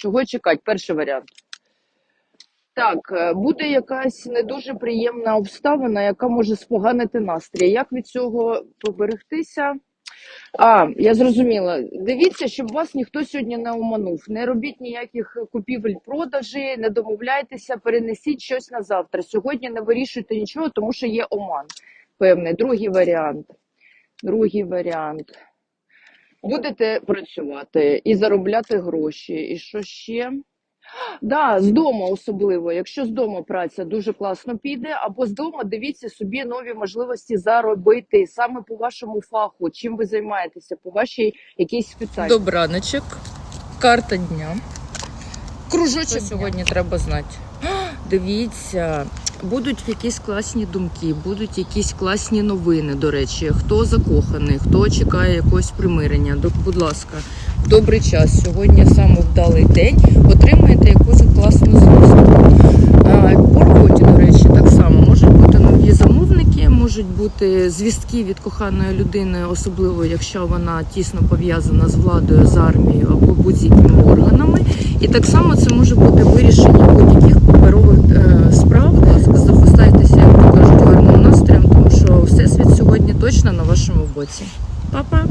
Чого чекати? Перший варіант. Так, е, буде якась не дуже приємна обставина, яка може споганити настрій. Як від цього поберегтися? А, я зрозуміла. Дивіться, щоб вас ніхто сьогодні не оманув. Не робіть ніяких купівель-продажі, не домовляйтеся, перенесіть щось на завтра. Сьогодні не вирішуйте нічого, тому що є оман. Певний. Другий варіант. Другий варіант. Будете працювати і заробляти гроші. І що ще? Да, з дому особливо. Якщо з дому праця дуже класно піде, або з дому дивіться собі нові можливості заробити саме по вашому фаху, чим ви займаєтеся, по вашій якійсь спеціальності. Добраночок, карта дня. Кружочок Що сьогодні треба знати. Дивіться, будуть якісь класні думки, будуть якісь класні новини. До речі, хто закоханий, хто чекає якогось примирення. Будь ласка, добрий час. Сьогодні саме вдалий день. Отримаєте якусь класну звістку. По роботі, до речі, так само можуть бути нові замовники, можуть бути звістки від коханої людини, особливо якщо вона тісно пов'язана з владою, з армією або будь-якими органами. І так само це може бути вирішення будь-яких боці. Па-па!